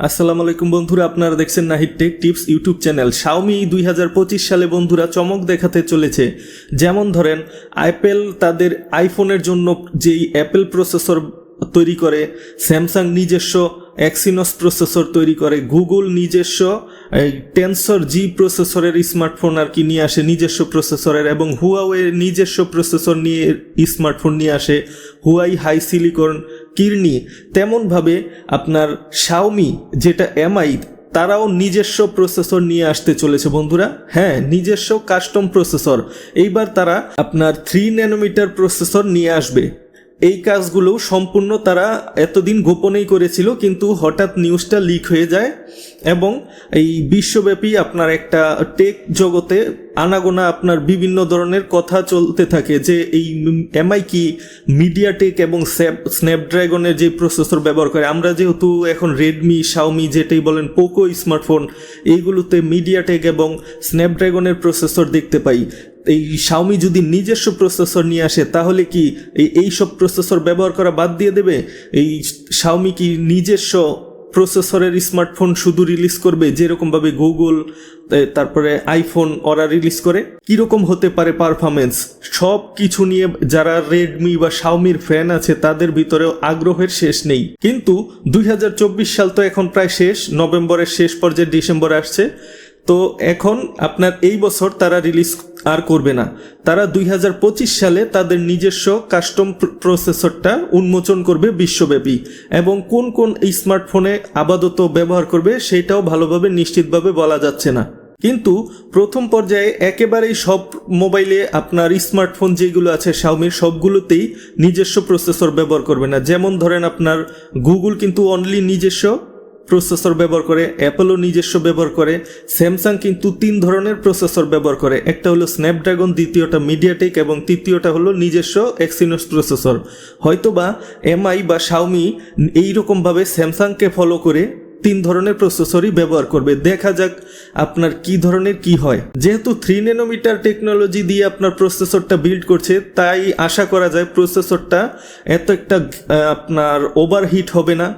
আসসালামু আলাইকুম বন্ধুরা, আপনারা দেখছেন Nahid tech tips YouTube channel. Xiaomi দুই হাজার পঁচিশ সালে বন্ধুরা চমক দেখাতে চলেছে। যেমন ধরেন অ্যাপেল তাদের আইফোনের জন্য যেই অ্যাপেল প্রসেসর তৈরি করে স্যামসাং নিজস্ব এক্সিনস প্রসেসর তৈরি করে। গুগল নিজস্ব, এই টেনসর জি প্রসেসরের স্মার্টফোন আর কি নিয়ে আসে নিজস্ব প্রসেসরের এবং হুয়াওয়ে নিজস্ব প্রসেসর নিয়ে স্মার্টফোন নিয়ে আসে হুয়াই হাই সিলিকন কিরনি। তেমনভাবে আপনার শাওমি, যেটা এমআই, তারাও নিজস্ব প্রসেসর নিয়ে আসতে চলেছে বন্ধুরা। হ্যাঁ নিজস্ব কাস্টম প্রসেসর। এইবার তারা আপনার থ্রি ন্যানোমিটার প্রসেসর নিয়ে আসবে। এই কাজগুলো সম্পূর্ণ তারা এতদিন গোপনেই করেছিল, কিন্তু হঠাৎ নিউজটা লিক হয়ে যায় এবং এই বিশ্বব্যাপী আপনার একটা টেক জগতে আনাগোনা আপনার বিভিন্ন ধরনের কথা চলতে থাকে যে এই এমআই কি মিডিয়াটেক এবং স্ন্যাপড্রাগনের যে প্রসেসর ব্যবহার করে। আমরা যেহেতু এখন রেডমি শাওমি যেটাই বলেন পোকো স্মার্টফোন এইগুলোতে মিডিয়াটেক এবং স্ন্যাপড্রাগনের প্রসেসর দেখতে পাই। এই শাওমি যদি নিজস্ব প্রসেসর নিয়ে আসে, তাহলে কি এই সব প্রসেসর ব্যবহার করা বাদ দিয়ে দেবে? এই শাওমি কি নিজস্ব প্রসেসরের স্মার্টফোন শুধু রিলিজ করবে, যেরকমভাবে গুগল তারপরে আইফোন ওরা রিলিজ করে? কীরকম হতে পারে পারফরমেন্স সব কিছু নিয়ে যারা রেডমি বা শাওমির ফ্যান আছে, তাদের ভিতরেও আগ্রহের শেষ নেই। কিন্তু দুই হাজার চব্বিশ সাল তো এখন প্রায় শেষ, নভেম্বরের শেষ পর্যায়ে ডিসেম্বর আসছে। তো এখন আপনার এই বছর তারা রিলিজ আর করবে না। তারা দুই হাজার পঁচিশ সালে তাদের নিজস্ব কাস্টম প্রসেসরটা উন্মোচন করবে বিশ্বব্যাপী এবং কোন কোন স্মার্টফোনে আপাতত ব্যবহার করবে সেটাও ভালোভাবে নিশ্চিতভাবে বলা যাচ্ছে না। কিন্তু প্রথম পর্যায়ে একেবারেই সব মোবাইলে আপনার স্মার্টফোন যেগুলো আছে শাওমির সবগুলোতেই নিজস্ব প্রসেসর ব্যবহার করবে না। যেমন ধরেন আপনার গুগল কিন্তু অনলি নিজস্ব প্রসেসর ব্যবহার করে অ্যাপেলও নিজস্ব ব্যবহার করে স্যামসাং কিন্তু তিন ধরনের প্রসেসর ব্যবহার করে। একটা হলো স্ন্যাপড্রাগন দ্বিতীয়টা মিডিয়াটেক এবং তৃতীয়টা হলো নিজস্ব এক্সিনোস প্রসেসর হয়তোবা এমআই বা শাওমি এইরকমভাবে স্যামসাংকে ফলো করে তিন ধরনের প্রসেসরই ব্যবহার করবে। দেখা যাক আপনার কি ধরনের কি হয়। যেহেতু থ্রি ন্যানোমিটার টেকনোলজি দিয়ে আপনার প্রসেসরটা বিল্ড করছে, তাই আশা করা যায় প্রসেসরটা এত একটা আপনার ওভারহিট হবে না।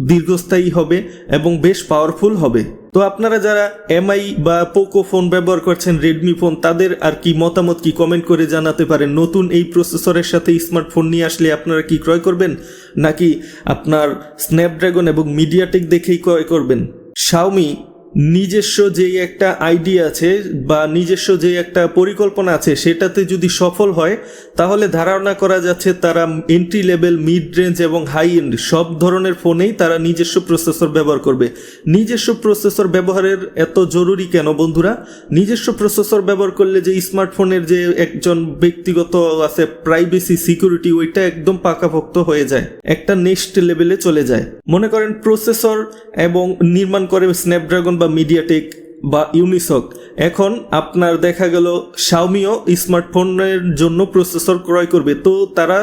দীর্ঘস্থায়ী হবে এবং বেশ পাওয়ারফুল হবে। তো আপনারা যারা এমআই বা পোকো ফোন ব্যবহার করছেন রেডমি ফোন তাদের আর কি মতামত কি কমেন্ট করে জানাতে পারেন? নতুন এই প্রসেসরের সাথে স্মার্টফোন নিয়ে আসলে আপনারা কি ক্রয় করবেন? নাকি আপনার স্ন্যাপড্রাগন এবং মিডিয়াটেক দেখেই ক্রয় করবেন? শাওমি নিজস্ব যেই একটা আইডিয়া আছে বা নিজস্ব যে একটা পরিকল্পনা আছে, সেটাতে যদি সফল হয়, তাহলে ধারণা করা যাচ্ছে তারা এন্ট্রি লেভেল মিড রেঞ্জ এবং হাই এন্ড সব ধরনের ফোনেই তারা নিজস্ব প্রসেসর ব্যবহার করবে। নিজস্ব প্রসেসর ব্যবহারের এত জরুরি কেন বন্ধুরা? নিজস্ব প্রসেসর ব্যবহার করলে যে স্মার্টফোনের যে একজন ব্যক্তিগত আছে প্রাইভেসি সিকিউরিটি ওইটা একদম পাকাপোক্ত হয়ে যায়, একটা নেক্সট লেভেলে চলে যায়। মনে করেন প্রসেসর এবং নির্মাণ করে স্ন্যাপড্রাগন বা মিডিয়াটেক বা ইউনিসক, এখন আপনার দেখা গেল শাওমিও স্মার্টফোনের জন্য প্রসেসর ক্রয় করবে। তো তারা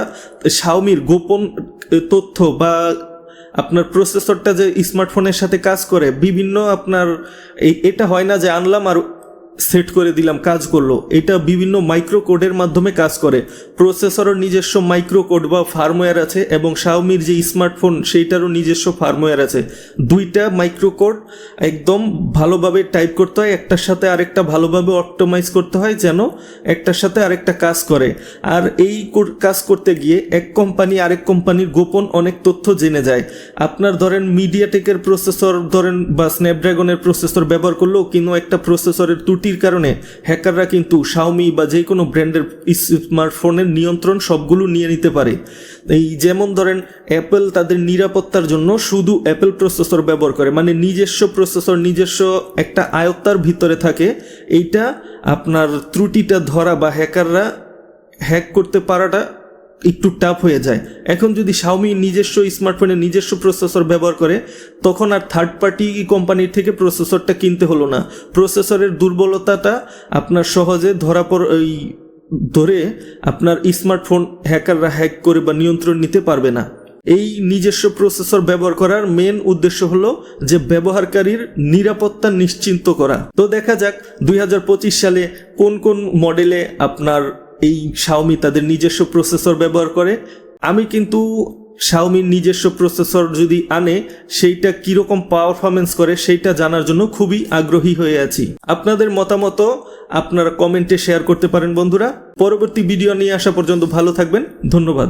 শাওমির গোপন তথ্য বা আপনার প্রসেসরটা যে স্মার্টফোনের সাথে কাজ করে, বিভিন্ন আপনার এটা হয় না যে আনলাম আর সেট করে দিলাম, কাজ করল। এটা বিভিন্ন মাইক্রো কোডের মাধ্যমে কাজ করে। প্রসেসরও নিজস্ব মাইক্রো কোড বা ফার্মওয়্যার আছে এবং শাওমির যে স্মার্টফোন সেইটারও নিজস্ব ফার্মওয়্যার আছে। দুইটা মাইক্রো কোড একদম ভালোভাবে টাইপ করতে হয়, একটার সাথে আরেকটা ভালোভাবে অপটোমাইজ করতে হয় যেন একটার সাথে আরেকটা কাজ করে। আর এই কাজ করতে গিয়ে এক কোম্পানি আরেক কোম্পানির গোপন অনেক তথ্য জেনে যায়। আপনার ধরেন মিডিয়াটেকের প্রসেসর ধরেন বা স্ন্যাপড্রাগনের প্রসেসর ব্যবহার করলেও কিন্তু একটা প্রসেসরের ত্রুটির কারণে হ্যাকাররা কিন্তু শাওমি বা যে কোনো ব্র্যান্ডের স্মার্টফোনের নিয়ন্ত্রণ সবগুলো নিয়ে নিতে পারে। এই যেমন ধরেন অ্যাপেল তাদের নিরাপত্তার জন্য শুধু অ্যাপেল প্রসেসর ব্যবহার করে। মানে নিজস্ব প্রসেসর নিজস্ব একটা আয়ত্তার ভিতরে থাকে। এইটা আপনার ত্রুটিটা ধরা বা হ্যাকাররা হ্যাক করতে পারাটা একটু টাফ হয়ে যায়। এখন যদি শাওমি নিজস্ব স্মার্টফোনে নিজস্ব প্রসেসর ব্যবহার করে, তখন আর থার্ড পার্টি কোম্পানির থেকে প্রসেসরটা কিনতে হলো না। প্রসেসরের দুর্বলতাটা আপনার সহজে ধরা পড় ওই ধরে আপনার স্মার্টফোন হ্যাকাররা হ্যাক করে বা নিয়ন্ত্রণ নিতে পারবে না। এই নিজস্ব প্রসেসর ব্যবহার করার মেন উদ্দেশ্য হলো যে ব্যবহারকারীর নিরাপত্তা নিশ্চিন্ত করা। তো দেখা যাক দুই হাজার পঁচিশ সালে কোন কোন মডেলে আপনার এই শাওমি তাদের নিজস্ব প্রসেসর ব্যবহার করে। আমি কিন্তু শাওমির নিজস্ব প্রসেসর যদি আনে, সেইটা কীরকম পারফরমেন্স করে সেইটা জানার জন্য খুবই আগ্রহী হয়ে আছি। আপনাদের মতামত আপনারা কমেন্টে শেয়ার করতে পারেন বন্ধুরা। পরবর্তী ভিডিও নিয়ে আসা পর্যন্ত ভালো থাকবেন। ধন্যবাদ।